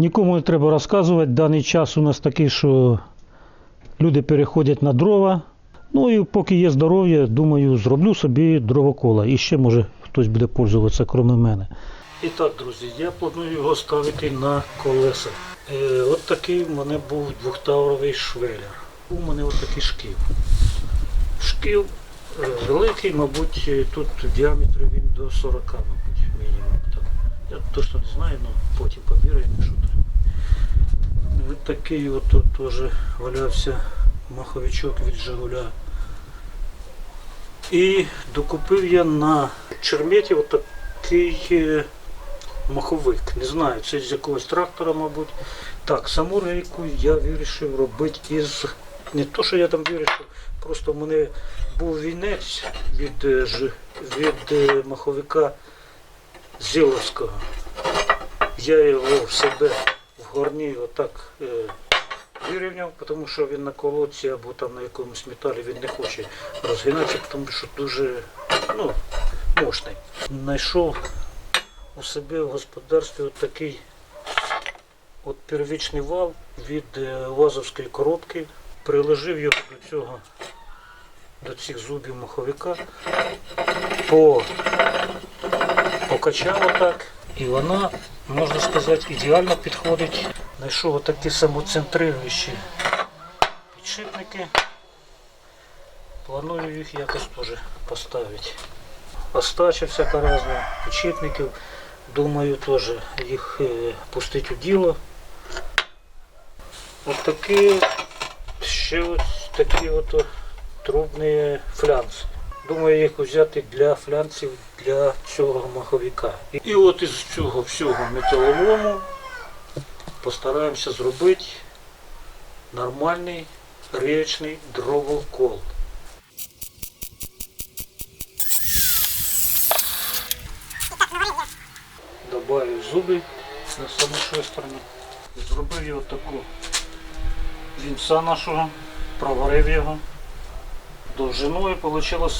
Нікому не треба розказувати. Даний час у нас такий, що люди переходять на дрова. Ну і поки є здоров'я, думаю, зроблю собі дровокола. І ще може хтось буде пользуватися, крім мене. І так, друзі, я планую його ставити на колеса. Е, от такий в мене був двохтавровий швелер. У мене от такий шків. Шків е, великий, мабуть, тут в діаметрі він до 40, мабуть. Я точно не знаю, але потім поміряємо, що треба. Ось такий от тут теж валявся маховичок від Жигуля. І докупив я на черметі отакий е, маховик. Не знаю, це з якогось трактора, мабуть. Так, саму рейку я вирішив робити із. Не то, що я там вирішив, просто в мене був вінець від, е, від е, маховика Зіловського. Я його в себе в горні отак е, вирівняв, тому що він на колодці або там на якомусь металі він не хоче розгинатися, тому що дуже ну, мощний. Знайшов у себе в господарстві от такий от первічний вал від е, вазовської коробки. Приложив його до цього, до цих зубів маховика, по, покачав отак, і вона, можна сказати, ідеально підходить. Знайшов отакі самоцентрируючі підшипники. Планую їх якось теж поставити. Остача всяка разна, підшипників. Думаю, теж їх е, пустити у діло. Ось такі, ще ось такі от трубні флянси. Думаю їх взяти для флянців для цього маховика. І, от із цього всього металолому постараємося зробити нормальний річний дровокол. Добавив зуби на самій стороні. Зробив його таку вінця нашого, проварив його. Довжиною вийшло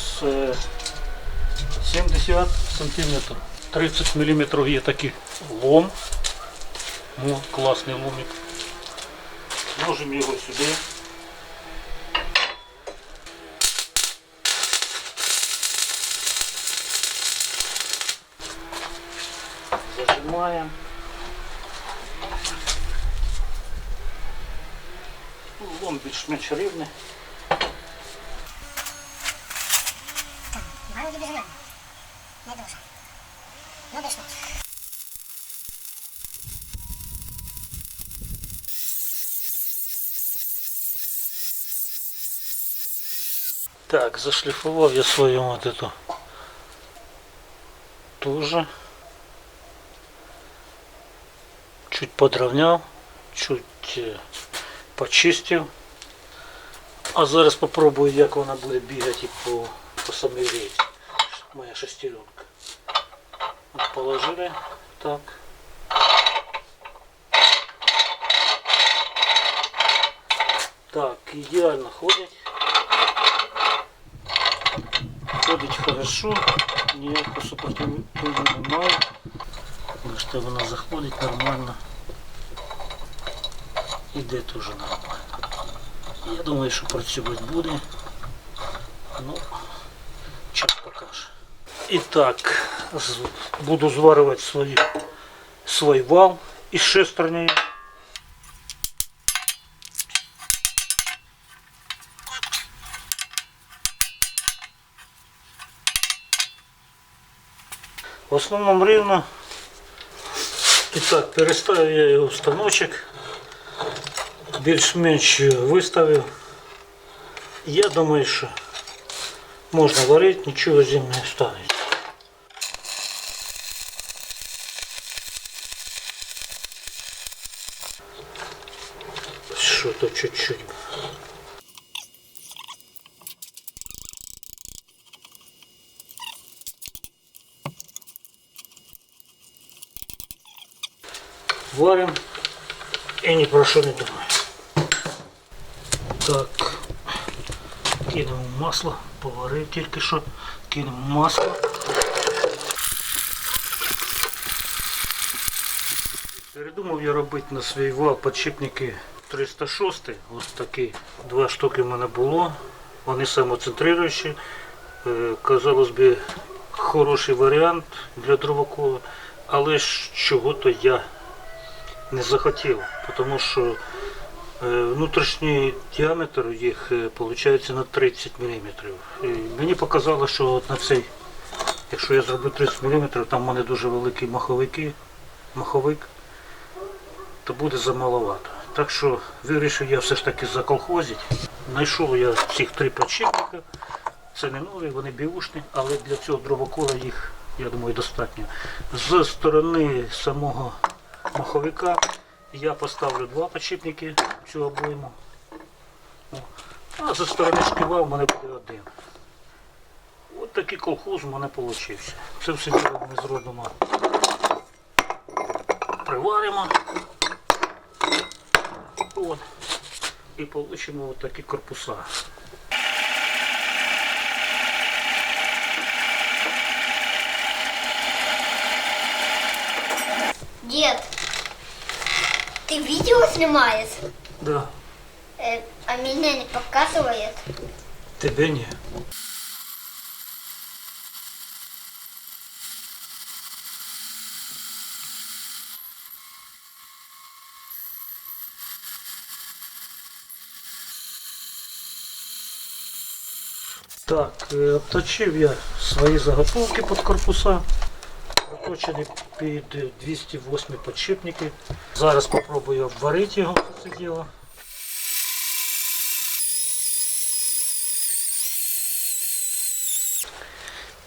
70 см. 30 мм є такий лом. Ну, класний ломик. Зложимо його сюди. Зажимаємо. Ну, Лом більш-менш рівний. Так, зашліфував я свою вот эту тоже. Чуть подровняв, чуть е, почистив. А зараз попробую, як вона буде бігати по, по самій рейці. Моя шестеренка. От положили так. Так, ідеально ходить. Ходить хорошо, ніякого супротивлення немає. Бачите, вона заходить нормально. Іде теж нормально. Я думаю, що працювати буде. Ну, час покаже. І так, буду зварювати свої, свій вал із шестернею. В основному рівно. І так, переставив я його в станочок. Більш-менш виставив. Я думаю, що можна варити, нічого з ним не станеться. Що то чуть-чуть. Варим і ні про що не думаю. Так, кинемо масло, поварив тільки що, кинемо масло. Передумав я робити на свій вал підшипники 306. Ось такі два штуки в мене було. Вони самоцентруючі. Е, Казалось би, хороший варіант для дровокола, але ж чого-то я не захотів, тому що е, внутрішній діаметр їх виходить на 30 мм. І мені показало, що от на цей, якщо я зроблю 30 мм, там в мене дуже великі маховики, маховик, то буде замаловато. Так що вирішив я все ж таки заколхозити. Знайшов я цих три підшипника. Це не нові, вони біушні, але для цього дровокола їх, я думаю, достатньо. З сторони самого маховика я поставлю два підшипники цю обойму. А зі сторони шківа в мене буде один. От такий колхоз у мене вийшов. Це все ми зробимо. Приваримо. От. І отримаємо от такі корпуса. Дед, ты видео снимаешь, Да. Э, а меня не показывает? Тебе ні. Так, е, обточив я свої заготовки під корпуса. Заточені під 208 підшипники. Зараз спробую обварити його це діло.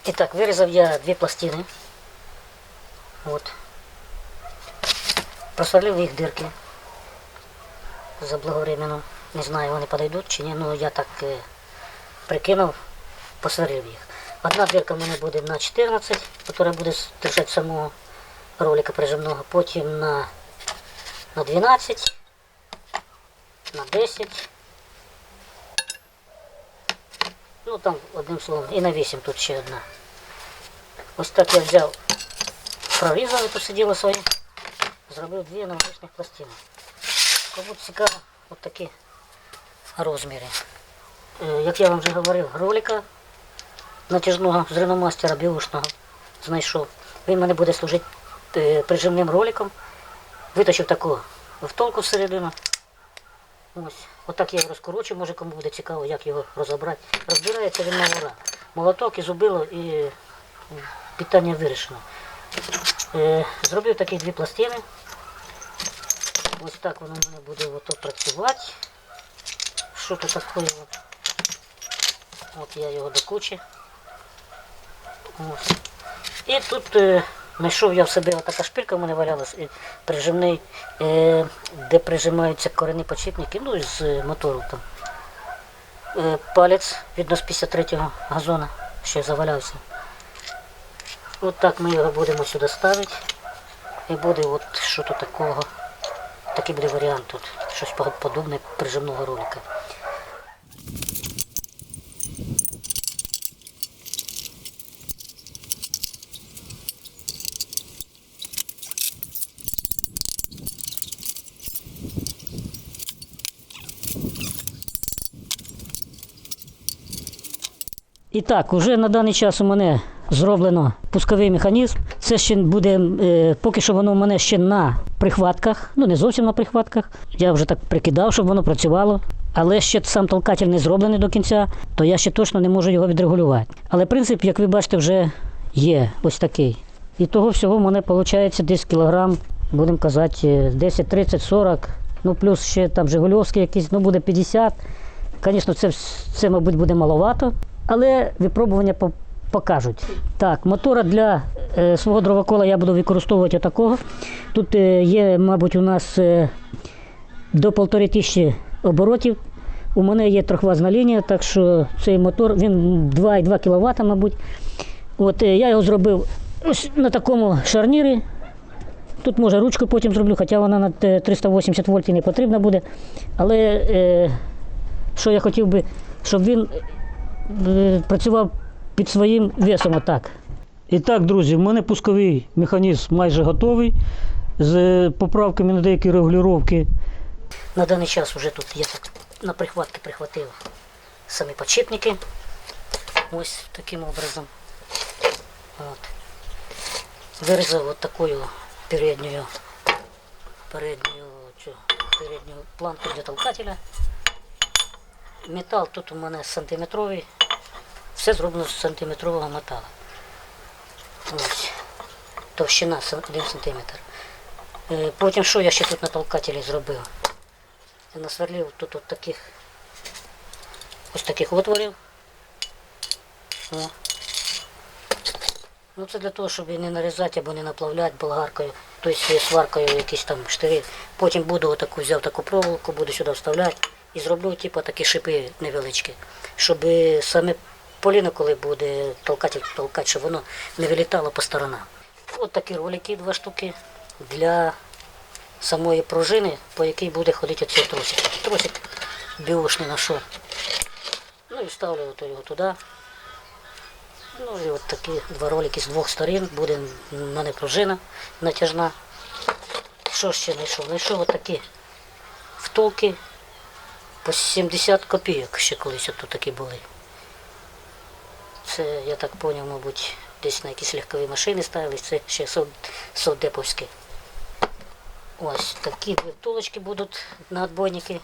І так, вирізав я дві пластини. От. Просверлив їх дирки. Заблаговременно. Не знаю, вони подойдуть чи ні. Ну я так е, прикинув, посверлив їх. Одна дирка в мене буде на 14, яка буде держати самого ролика прижимного. Потім на, на 12, на 10. Ну там одним словом. І на 8 тут ще одна. Ось так я взяв, прорізав тут сиділо своє, зробив дві навмисних пластини. Кому цікаво, от такі розміри. Е, Як я вам вже говорив, ролика натяжного з реномастера біушного знайшов. Він мене буде служити е, прижимним роликом. Виточив таку втулку всередину. Ось. Отак я його розкорочу, може кому буде цікаво, як його розібрати. Розбирається він на ура. Молоток і зубило і питання вирішено. Е, зробив такі дві пластини. Ось так воно в мене буде ото працювати. Що тут таке? От я його до кучі. І тут е, знайшов я в себе отака шпилька в мене валялась, і прижимний, е, де прижимаються корені підшипники, ну з е, мотору там. Е, палець відно з 53-го газона, ще завалявся. От так ми його будемо сюди ставити. І буде от що тут такого. Такий буде варіант тут. Щось подобне прижимного ролика. І так, уже на даний час у мене зроблено пусковий механізм. Це ще буде, е, поки що воно у мене ще на прихватках, ну не зовсім на прихватках. Я вже так прикидав, щоб воно працювало. Але ще сам толкатель не зроблений до кінця, то я ще точно не можу його відрегулювати. Але принцип, як ви бачите, вже є ось такий. І того всього в мене виходить десь кілограм, будемо казати, 10, 30, 40, ну плюс ще там Жигульовський якийсь, ну буде 50. Звісно, це, це, мабуть, буде маловато, але випробування покажуть. Так, мотора для е, свого дровокола я буду використовувати отакого. Тут е, є, мабуть, у нас е, до полтори тисячі оборотів. У мене є трьохвазна лінія, так що цей мотор він 2,2 кВт, мабуть. От е, я його зробив ось на такому шарнірі. Тут може ручку потім зроблю, хоча вона на 380 вольт і не потрібна буде. Але е, що я хотів би, щоб він працював під своїм весом отак. І так, друзі, в мене пусковий механізм майже готовий. з поправками на деякі регулювання. На даний час вже тут я так на прихватки прихватив самі подшипники. Ось таким образом. От. Вирізав от такою передньою, цю, передню планку для толкателя. Метал тут у мене сантиметровий. Все зроблено з сантиметрового металу. Ось. Товщина 1 см. Е, Потім що я ще тут на толкателі зробив? Я насверлив тут от таких ось таких отворів. О. Ну це для того, щоб не нарізати або не наплавляти болгаркою, тобто сваркою якісь там штири. Потім буду отаку, взяв таку проволоку, буду сюди вставляти і зроблю типу, такі шипи невеличкі, щоб саме поліно, коли буде толкати, толкати, щоб воно не вилітало по сторонам. От такі ролики, два штуки для самої пружини, по якій буде ходити цей тросик. Тросик біошний ношу. Ну і ставлю його туди. Ну і от такі два ролики з двох сторін. Буде в мене пружина натяжна. Що ще знайшов? Знайшов от такі втулки по 70 копійок ще колись тут такі були. Це, я так зрозумів, мабуть, десь на якісь легкові машини ставились, це ще сов- совдеповські. Ось такі дві втулочки будуть на отбойники.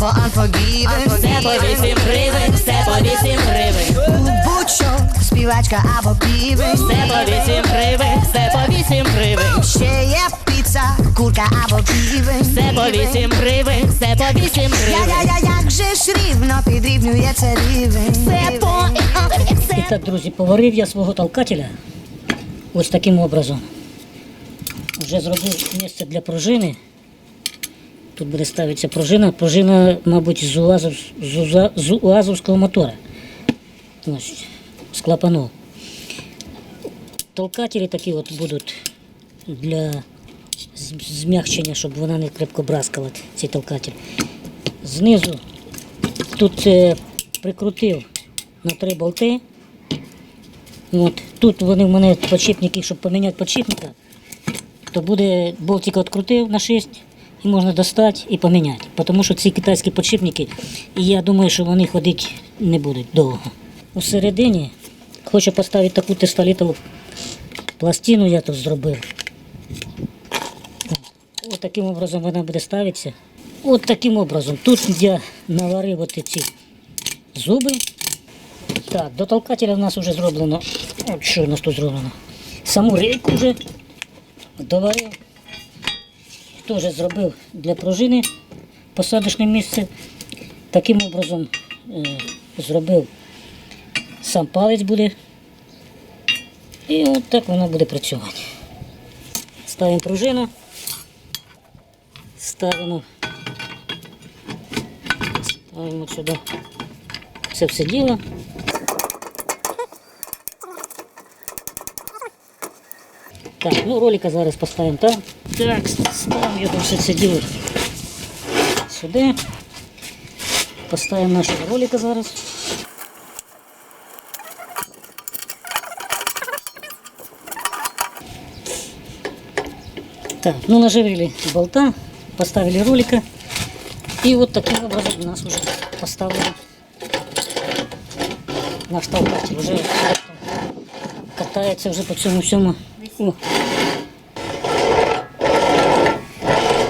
Або unforgiven Все по вісім гривень, все по вісім гривень, Будь-що, співачка або півень. Все по вісім гривень, все по вісім гривень, Ще є піца, курка або півень. Все по вісім гривень, все по вісім Я-я-я, як же ж рівно підрівнюється рівень. Все по І так, друзі, поварив я свого толкателя ось таким образом. Вже зробив місце для пружини. Тут буде ставитися пружина. Пружина, мабуть, з, УАЗов, з, УАЗовського мотора. Ось, з клапану. Толкателі такі от будуть для змягчення, щоб вона не крепко браскала, цей толкатель. Знизу тут е, прикрутив на три болти. От. Тут вони в мене подшипники, щоб поміняти подшипника, то буде болтик відкрутив на 6 і можна достати і поміняти. Тому що ці китайські подшипники, і я думаю, що вони ходити не будуть довго. У середині хочу поставити таку тестолітову пластину, я тут зробив. Ось таким образом вона буде ставитися. От таким образом. Тут я наварив от ці зуби. Так, до толкателя в нас вже зроблено. От що у нас тут зроблено? Саму рейку вже доварив. Теж зробив для пружини посадочне місце. Таким образом е, зробив сам палець буде. І от так вона буде працювати. Ставимо пружину. Ставимо. Ставимо сюди це все діло. Так, ну ролика зараз поставимо там. Так, ставимо його все це діло сюди. Поставимо нашого ролика зараз. Так, ну наживили болта, поставили ролика. И вот таким образом у нас уже поставлен наш толкатель. Уже катается уже по всьому всьому. О.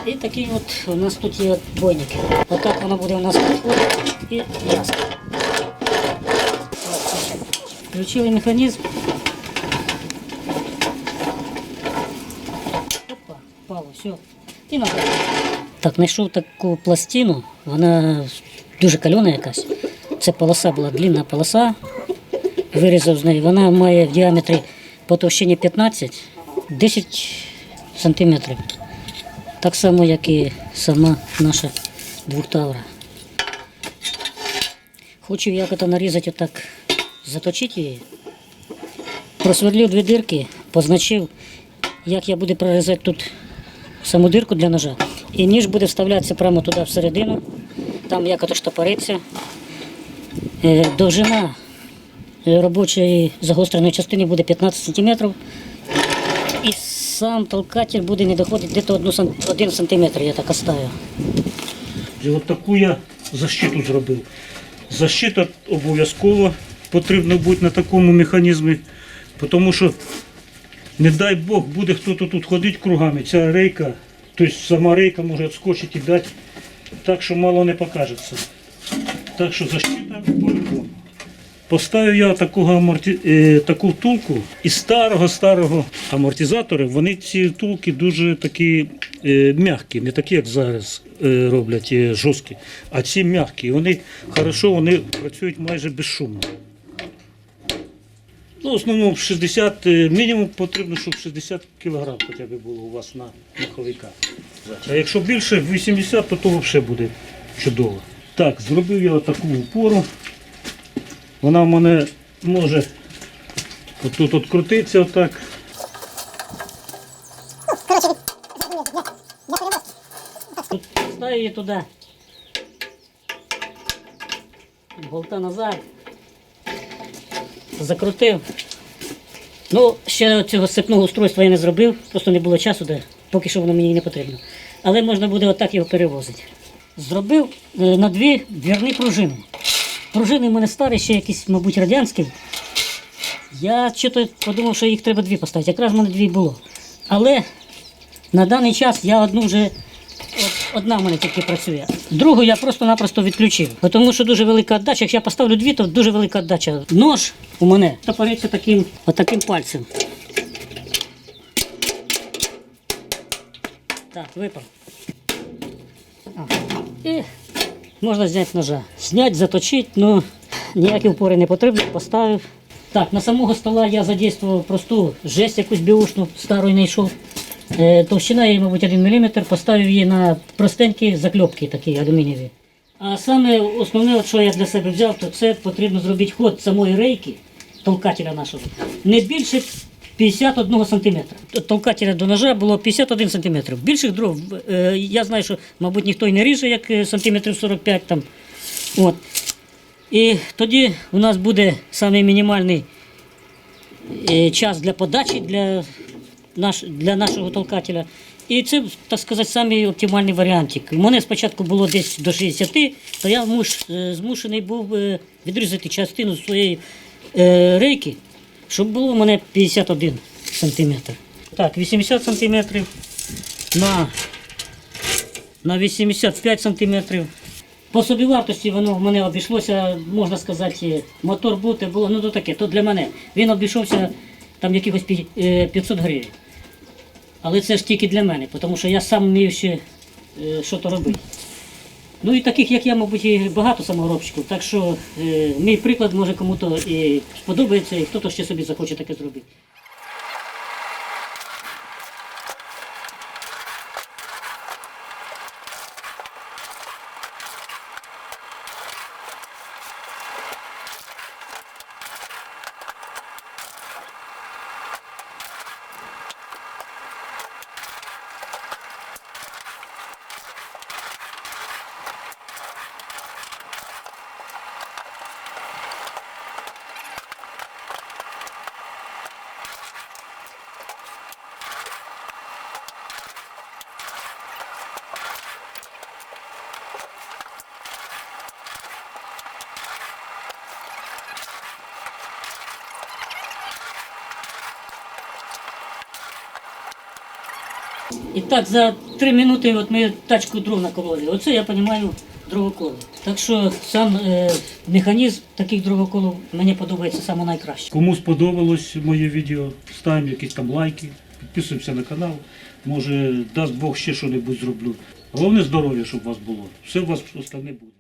І такі от у нас тут є отбойники. Отак воно буде у нас підходити і ясно. Включили механізм. Опа, впало, все. І назад. Так, знайшов таку пластину, вона дуже кальона якась. Це полоса була длинна полоса. вирізав з неї. Вона має в діаметрі по товщині 15 10 сантиметрів. Так само, як і сама наша двохтавра. Хочу як це нарізати отак, заточити її. Просверлив дві дирки, позначив, як я буду прорізати тут саму дирку для ножа. І ніж буде вставлятися прямо туди всередину, там як ото штопориться. Е, Довжина робочої загостреної частини буде 15 см. І сам толкатель буде не доходити десь 1 см, я так оставив. І от таку я защиту зробив. Защита обов'язково потрібно бути на такому механізмі, тому що, не дай Бог, буде хтось тут ходити кругами, ця рейка, тобто сама рейка може відскочити і дати так, що мало не покажеться. Так що защита по-любому. Поставив я такого аморті... е, таку втулку із старого-старого амортизатора. Вони ці втулки дуже такі е, м'які, не такі, як зараз е, роблять жорсткі, а ці м'які. Вони хорошо, вони працюють майже безшумно. Ну, в основному 60, е, мінімум потрібно, щоб 60 кг хоча б було у вас на маховика. А якщо більше 80, то то взагалі буде чудово. Так, зробив я таку опору. Вона в мене може отут от крутиться отак. Тут ставив її туди. Болта назад. Закрутив. Ну, ще цього сцепного устройства я не зробив, просто не було часу, де, поки що воно мені не потрібно. Але можна буде отак його перевозити. Зробив е, на дві двірні пружини. Пружини в мене старі, ще якісь, мабуть, радянські. Я чого подумав, що їх треба дві поставити. Якраз в мене дві було. Але на даний час я одну вже одна в мене тільки працює. Другу я просто-напросто відключив. Тому що дуже велика віддача. Якщо я поставлю дві, то дуже велика віддача. Нож у мене топориться таким, отаким пальцем. Так, випав. І можна зняти ножа. Зняти, заточити, ну ніякі впори не потрібно, поставив. Так, на самого стола я задействував просту жесть якусь біушну, стару знайшов. Е, Товщина її, мабуть, 1 мм, поставив її на простенькі закльопки такі алюмінієві. А саме основне, що я для себе взяв, то це потрібно зробити ход самої рейки, толкателя нашого, не більше 51 см. Толкателя до ножа було 51 см. Більших дров, е, я знаю, що, мабуть, ніхто і не ріже, як е, сантиметрів 45 там. От. І тоді у нас буде самий мінімальний е, час для подачі для, наш, для нашого толкателя. І це, так сказати, самий оптимальний варіантик. У мене спочатку було десь до 60, то я муш, змушений був відрізати частину своєї рейки, щоб було у мене 51 сантиметр. Так, 80 сантиметрів на, на 85 сантиметрів. По собівартості воно в мене обійшлося, можна сказати, мотор бути було, ну то таке, то для мене. Він обійшовся там якихось е, 500 гривень. Але це ж тільки для мене, тому що я сам вмію ще е, що то робити. Ну і таких, як я, мабуть, і багато саморобщиків, Так що е, мій приклад може кому-то і сподобається, і хто-то ще собі захоче таке зробити. І так, за три минути от ми тачку дров накололи. Оце я розумію дровоколи. Так що сам е, механізм таких дровоколів мені подобається саме найкраще. Кому сподобалось моє відео, ставимо якісь там лайки, підписуємося на канал. Може, дасть Бог ще щось зроблю. Головне здоров'я, щоб у вас було. Все у вас остальне буде.